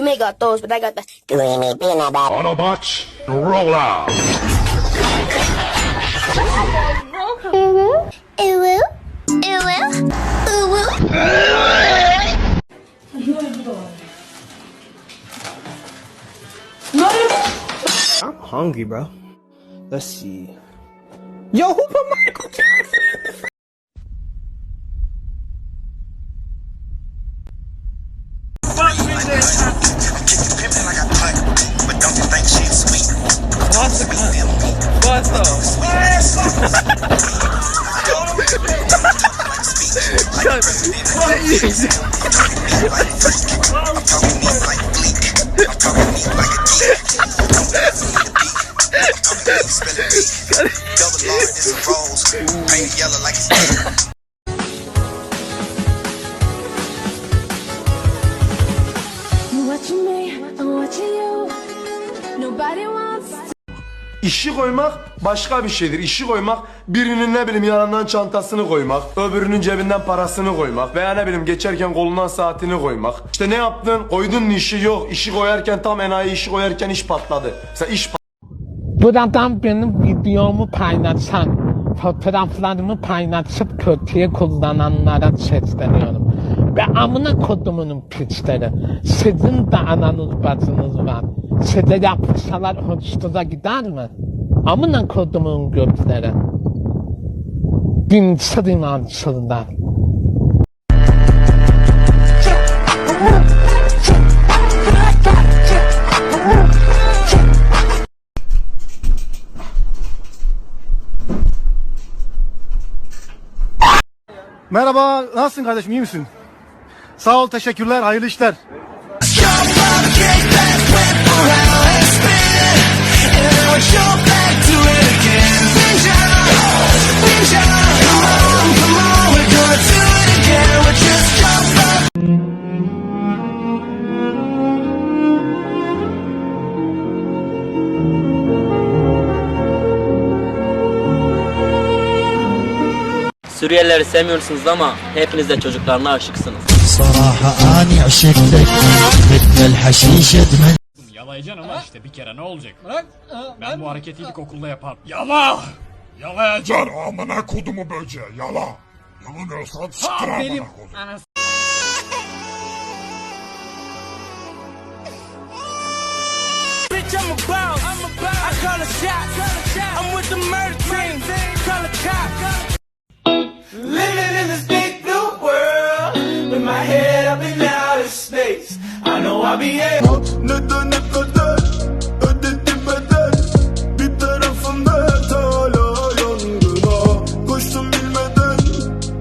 You may got those, but I got the creamy peanut butter. Autobots, roll out. Ooh, ooh, ooh, ooh. I'm hungry, bro. Let's see. Yo, who put Michael Jackson? What's the? What's the? Double R, this is rolls. Painted yellow like it's watching me, I'm watching you. Nobody wants İşi koymak başka bir şeydir. İşi koymak birinin ne bileyim yanından çantasını koymak, öbürünün cebinden parasını koymak veya ne bileyim geçerken kolundan saatini koymak. İşte ne yaptın? Koydun işi yok. İşi koyarken tam enayi işi koyarken iş patladı. Mesela iş Buradan benim videomu paylaşan, fotoğraflarımı paylaşıp kötüye kullananlara sesleniyorum. Ve amına kodumunun piçleri. Sizin de ananız bacınız var. Size yapsalar hoşunuza gider mi? Amına kodumun götleri. Dinçir inansızlar. Merhaba, nasılsın kardeşim, iyi misin? Sağ ol, teşekkürler, hayırlı işler. Suriyelileri sevmiyorsunuz ama hepiniz de çocuklarına aşıksınız. صراحة أني عشقت لك مثل الحشيش ادمن Yalayacaksın ama işte bir kere ne olacak? Bırak. Ben bu hareketi ilkokulda yapardım. Yala! Yalayacaksın amına kodumu böceği yala. Yalanıyorsan sıkır amına kodum. Bitch, I'm about. I'm about. I call a shot. I'm with the murder team. Be able. Neden ne kadar ödedi bedel. Bir tarafımda hep hala yangına. Koştum bilmeden,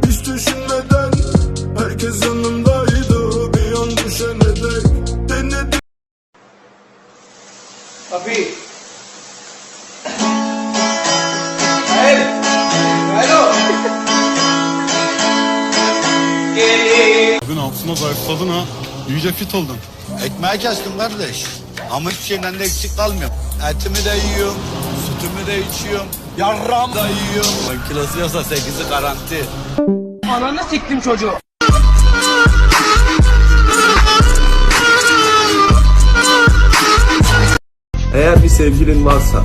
hiç düşünmeden. Herkes yanımdaydı bir an düşene dek Denedim. Hello. Bugün altına zayıfladın ha. İyice fit oldun Ekmeği kestim kardeş. Ama hiçbir şeyden de eksik kalmıyorum. Etimi de yiyorum, sütümü de içiyorum. Yarram da yiyorum. Kilosu yoksa 8'i garanti. Ananı siktim çocuğu. Eğer bir sevgilin varsa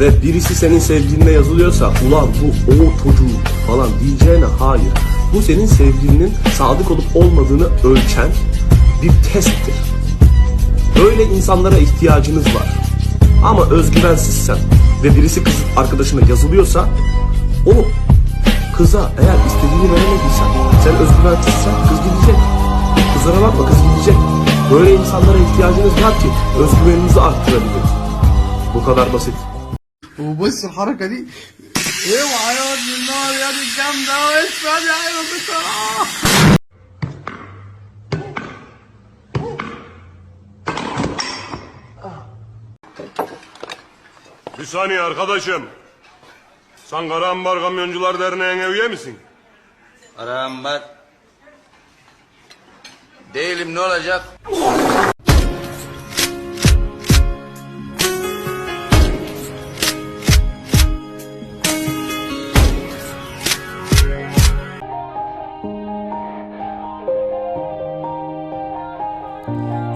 ve birisi senin sevgiline yazılıyorsa ulan bu o çocuğu falan diyeceğine hayır. Bu senin sevgilinin sadık olup olmadığını ölçen bir testtir. Böyle insanlara ihtiyacınız var. Ama özgüvensizsen ve birisi kız arkadaşına yazılıyorsa o kıza eğer istediğini veremediysen sen özgüvensizsen kız gidecek. Kızlara bakma kız gidecek. Böyle insanlara ihtiyacınız var ki özgüveninizi arttırabilir. Bu kadar basit. وبص الحركة دي اوعى يا ابن النار يا دي الجامدة واسمع يا عيال Bir saniye arkadaşım. Sen Karahambar Kamyoncular Derneği'ne üye misin? Aram ben. Değilim ne olacak?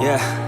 Yeah.